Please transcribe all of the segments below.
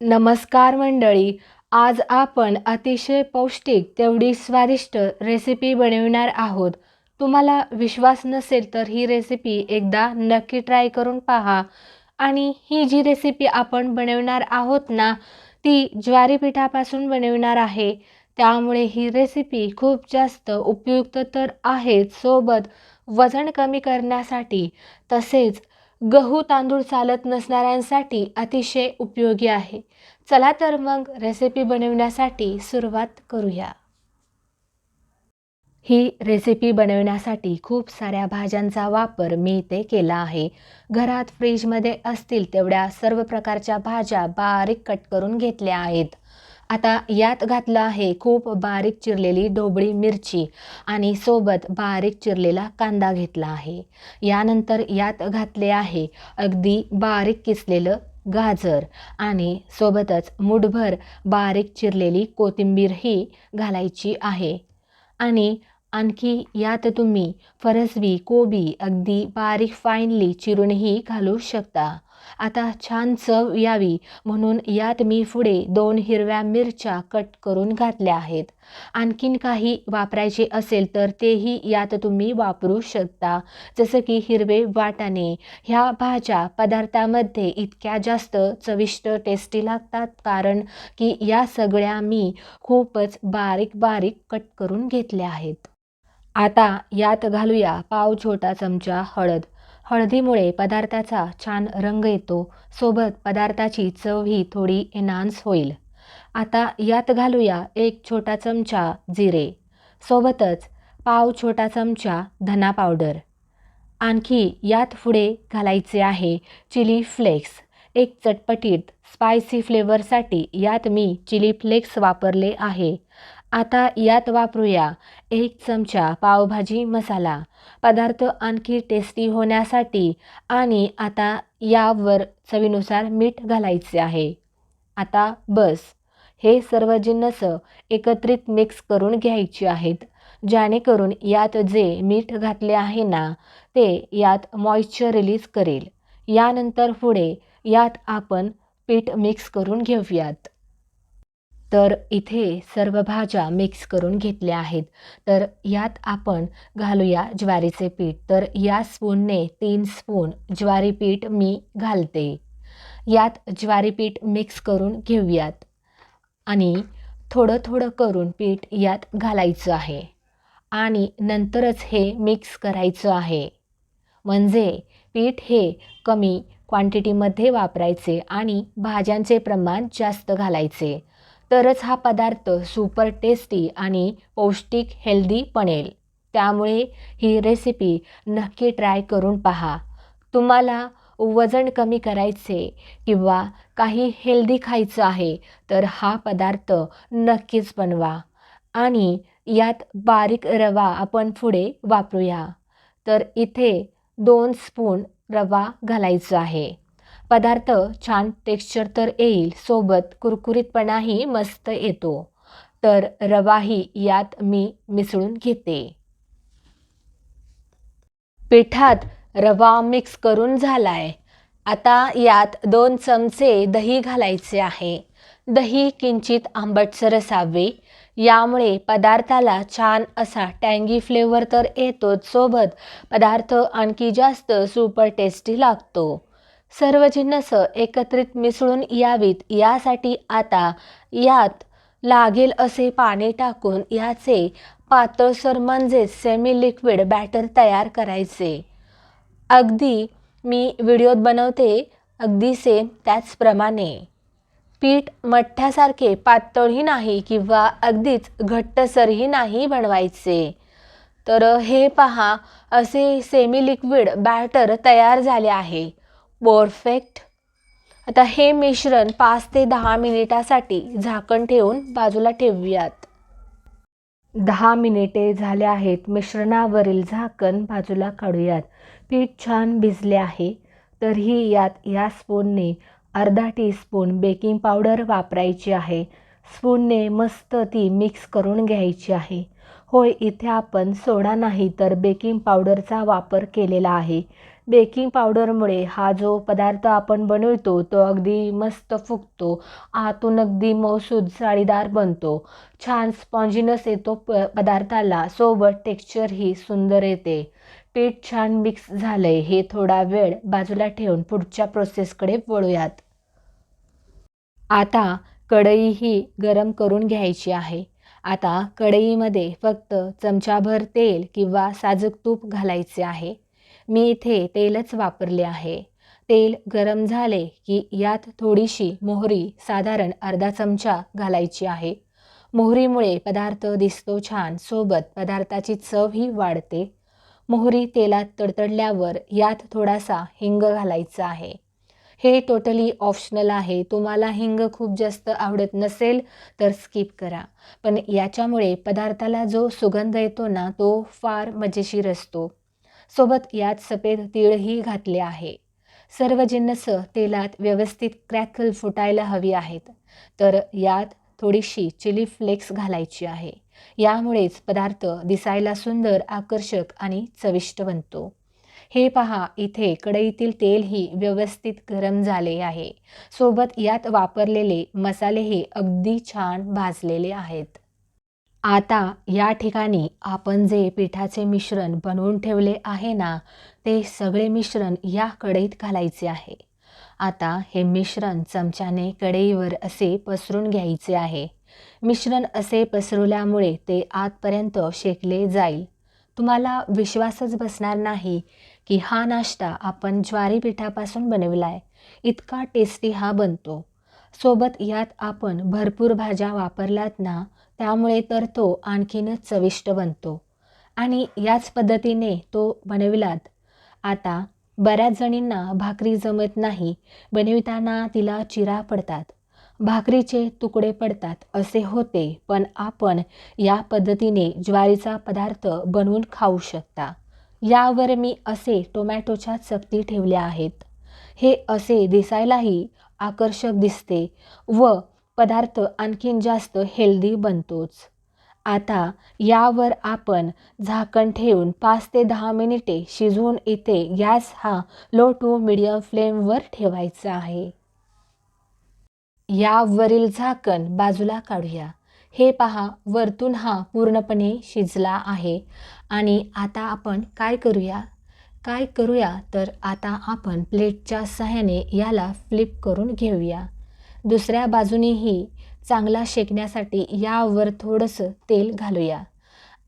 नमस्कार मंडळी आज आपण अतिशय पौष्टिक तेवढी स्वादिष्ट रेसिपी बनविणार आहोत. तुम्हाला विश्वास नसेल तर ही रेसिपी एकदा नक्की ट्राय करून पहा. आणि ही जी रेसिपी आपण बनवणार आहोत ना ती ज्वारी पिठापासून बनविणार आहे. त्यामुळे ही रेसिपी खूप जास्त उपयुक्त तर आहेच. सोबत वजन कमी करण्यासाठी तसेच गहू तांदूळ चालत नसणाऱ्यांसाठी अतिशय उपयोगी आहे. चला तर मग रेसिपी बनवण्यासाठी सुरुवात करूया. ही रेसिपी बनवण्यासाठी खूप साऱ्या भाज्यांचा वापर मी इथे केला आहे. घरात फ्रीजमध्ये असतील तेवढ्या सर्व प्रकारच्या भाज्या बारीक कट करून घेतल्या आहेत. आता यात घातलं आहे खूप बारीक चिरलेली ढोबळी मिरची आणि सोबत बारीक चिरलेला कांदा घेतला आहे. यानंतर यात घातले आहे अगदी बारीक किसलेलं गाजर आणि सोबतच मुठभर बारीक चिरलेली कोथिंबीरही घालायची आहे. आणि आणखी यात तुम्ही फरसबी कोबी अगदी बारीक फाईनली चिरूनही घालू शकता. आता छान चव यावी म्हणून यात मी पुढे दोन हिरव्या मिरच्या कट करून घातल्या आहेत. आणखीन काही वापरायचे असेल तर तेही यात तुम्ही वापरू शकता. जसं की हिरवे वाटाणे ह्या भाज्या पदार्थामध्ये इतक्या जास्त चविष्ट टेस्टी लागतात कारण की या सगळ्या मी खूपच बारीक बारीक कट करून घेतल्या आहेत. आता यात घालूया पाव छोटा चमचा हळद. हळदीमुळे पदार्थाचा छान रंग येतो. सोबत पदार्थाची चव ही थोडी एनहान्स होईल. आता यात घालूया एक छोटा चमचा जिरे. सोबतच पाव छोटा चमचा धना पावडर. आणखी यात पुढे घालायचे आहे चिली फ्लेक्स. एक चटपटीत स्पायसी फ्लेवरसाठी यात मी चिली फ्लेक्स वापरले आहे. आता यात वापरूया एक चमचा पावभाजी मसाला. पदार्थ आणखी टेस्टी होण्यासाठी आणि आता यावर चवीनुसार मीठ घालायचे आहे. आता बस. हे सर्व जिन्नस एकत्रित मिक्स करून घ्यायची आहेत. जेणेकरून यात जे मीठ घातले आहे ना ते यात मॉइश्चर रिलीज करेल. यानंतर पुढे यात आपण पीठ मिक्स करून घेऊयात. तर इथे सर्व भाज्या मिक्स करून घेतल्या आहेत. तर यात आपण घालूया ज्वारीचे पीठ. तर या स्पूनने तीन स्पून ज्वारी पीठ मी घालते. यात ज्वारी पीठ मिक्स करून घेऊयात. आणि थोडं थोडं करून पीठ यात घालायचं आहे. आणि नंतरच हे मिक्स करायचं आहे. म्हणजे पीठ हे कमी क्वांटिटीमध्ये वापरायचे आणि भाज्यांचे प्रमाण जास्त घालायचे. तरच हा पदार्थ सुपर टेस्टी आणि पौष्टिक हेल्दी बनेल. त्यामुळे ही रेसिपी नक्की ट्राय करून पहा. तुम्हाला वजन कमी करायचे किंवा काही हेल्दी खायचं आहे तर हा पदार्थ नक्कीच बनवा. आणि यात बारीक रवा आपण पुढे वापरूया. तर इथे दोन स्पून रवा घालायचा आहे. पदार्थ छान टेक्स्चर तर येईल सोबत कुरकुरीतपणाही मस्त येतो. तर रवाही यात मी मिसळून घेते. पिठात रवा मिक्स करून झालाय. आता यात दोन चमचे दही घालायचे आहे. दही किंचित आंबटसर असावे. यामुळे पदार्थाला छान असा टँगी फ्लेवर तर येतोच सोबत पदार्थ आणखी जास्त सुपर टेस्टी लागतो. सर्व जिन्नस एकत्रित मिसळून यावीत यासाठी आता यात लागेल असे पाणी टाकून याचे पातळसर म्हणजेच सेमी लिक्विड बॅटर तयार करायचे. अगदी मी व्हिडिओत बनवते अगदी सेम त्याचप्रमाणे. पीठ मठ्ठ्यासारखे पातळही नाही किंवा अगदीच घट्टसरही नाही बनवायचे. तर हे पहा असे सेमी लिक्विड बॅटर तयार झाले आहे. परफेक्ट आता हे मिश्रण पाच ते दहा मिनिटासाठी झाकण ठेवून बाजूला ठेवूयात. दहा मिनिटे झाले आहेत मिश्रणावरील झाकण बाजूला काढूयात. पीठ छान भिजले आहे. तरीही यात या स्पूनने अर्धा टीस्पून बेकिंग पावडर वापरायची आहे. स्पूनने मस्त ती मिक्स करून घ्यायची आहे. होय इथे आपण सोडा नाही तर बेकिंग पावडरचा वापर केलेला आहे. बेकिंग पावडरमुळे हा जो पदार्थ आपण बनवतो तो अगदी मस्त फुगतो. आतून अगदी मऊसूद जाळीदार बनतो. छान स्पॉन्जिनस येतो प पदार्थाला. सोबत टेक्स्चरही सुंदर येते. पीठ छान मिक्स झालं आहे हे थोडा वेळ बाजूला ठेवून पुढच्या प्रोसेसकडे वळूयात. आता कढई ही गरम करून घ्यायची आहे. आता कढईमध्ये फक्त चमचाभर तेल किंवा साजूक तूप घालायचे आहे. मी इथे तेलच वापरले आहे. तेल गरम झाले की यात थोडीशी मोहरी साधारण अर्धा चमचा घालायची आहे. मोहरीमुळे पदार्थ दिसतो छान सोबत पदार्थाची चवही वाढते. मोहरी तेलात तडतडल्यावर यात थोडासा हिंग घालायचा आहे. हे टोटली ऑप्शनल आहे. तुम्हाला हिंग खूप जास्त आवडत नसेल तर स्किप करा. पण याच्यामुळे पदार्थाला जो सुगंध येतो ना तो फार मजेशीर असतो. सोबत यात सफेद तीळही घातले आहे. सर्व जिन्नस तेलात व्यवस्थित क्रॅकल फुटायला हवी आहेत. तर यात थोडीशी चिली फ्लेक्स घालायची आहे. यामुळेच पदार्थ दिसायला सुंदर आकर्षक आणि चविष्ट बनतो. हे पहा इथे कढईतील तेलही व्यवस्थित गरम झाले आहे. सोबत यात वापरलेले मसालेही अगदी छान भाजलेले आहेत. आता या ठिकाणी आपण जे पिठाचे मिश्रण बनवून ठेवले आहे ना ते सगळे मिश्रण या कढईत घालायचे आहे. आता हे मिश्रण चमच्याने कढईवर असे पसरून घ्यायचे आहे. मिश्रण असे पसरवल्यामुळे ते आतपर्यंत शेकले जाईल. तुम्हाला विश्वासच बसणार नाही की हा नाश्ता आपण ज्वारी पिठापासून बनवला आहे इतका टेस्टी हा बनतो. सोबत यात आपण भरपूर भाज्या वापरल्यात ना त्यामुळे तर तो आणखीनच चविष्ट बनतो. आणि याच पद्धतीने तो बनविलात. आता बऱ्याच जणींना भाकरी जमत नाही बनविताना तिला चिरा पडतात. भाकरीचे तुकडे पडतात असे होते पण आपण या पद्धतीने ज्वारीचा पदार्थ बनवून खाऊ शकता. यावर मी असे टोमॅटोच्या चकती ठेवल्या आहेत. हे असे दिसायलाही आकर्षक दिसते व पदार्थ आणखीन जास्त हेल्दी बनतोच. आता यावर आपण झाकण ठेवून पाच ते दहा मिनिटे शिजवून इथे गॅस हा लो टू मिडियम फ्लेमवर ठेवायचा आहे. यावरील झाकण बाजूला काढूया. हे पहा वरतून हा पूर्णपणे शिजला आहे. आणि आता आपण काय करूया? काय करूया तर आता आपण प्लेटच्या सहाय्याने याला फ्लिप करून घेऊया. दुसऱ्या बाजूनेही चांगला शेकण्यासाठी यावर थोडंसं तेल घालूया.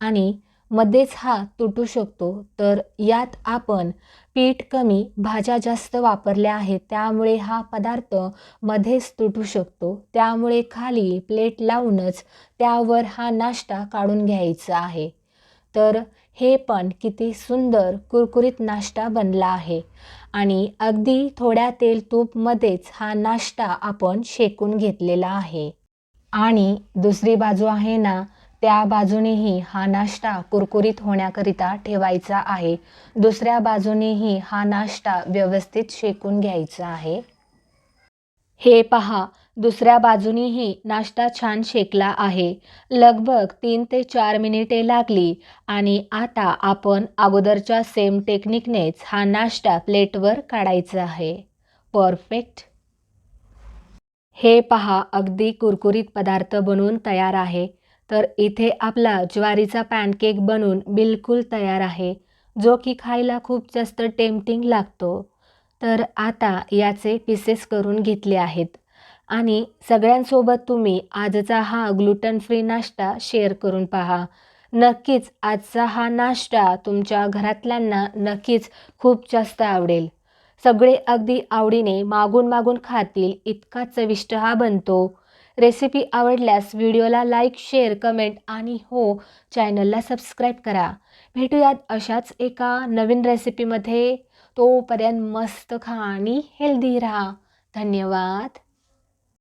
आणि मध्येच हा तुटू शकतो तर यात आपण पीठ कमी भाज्या जास्त वापरल्या आहेत त्यामुळे हा पदार्थ मध्येच तुटू शकतो. त्यामुळे खाली प्लेट लावूनच त्यावर हा नाश्ता काढून घ्यायचा आहे. तर हे पण किती सुंदर कुरकुरीत नाश्ता बनला आहे. आणि अगदी थोड्या तेल तूपमध्येच हा नाश्ता आपण शेकून घेतलेला आहे. आणि दुसरी बाजू आहे ना त्या बाजूनेही हा नाश्ता कुरकुरीत होण्याकरिता ठेवायचा आहे. दुसऱ्या बाजूनेही हा नाश्ता व्यवस्थित शेकून घ्यायचा आहे. हे पहा दुसऱ्या बाजूनीही नाश्ता छान शेकला आहे. लगभग तीन ते चार मिनिटे लागली आणि आता आपण अगोदरच्या सेम टेक्निकनेच हा नाश्ता प्लेटवर काढायचा आहे. परफेक्ट हे पहा अगदी कुरकुरीत पदार्थ बनवून तयार आहे. तर इथे आपला ज्वारीचा पॅनकेक बनून बिलकुल तयार आहे जो की खायला खूप जास्त टेम्पटिंग लागतो. तर आता याचे पीसेस करून घेतले आहेत. आणि सगळ्यांसोबत तुम्ही आजचा हा ग्लुटन फ्री नाश्ता शेअर करून पहा. नक्कीच आजचा हा नाश्ता तुमच्या घरातल्यांना नक्कीच खूप जास्त आवडेल. सगळे अगदी आवडीने मागून मागून खातील इतका चविष्ट हा बनतो. रेसिपी आवडल्यास व्हिडिओला लाईक शेअर कमेंट आणि हो चॅनलला सबस्क्राईब करा. भेटूयात अशाच एका नवीन रेसिपीमध्ये. तोपर्यंत मस्त खा आणि हेल्दी राहा. धन्यवाद.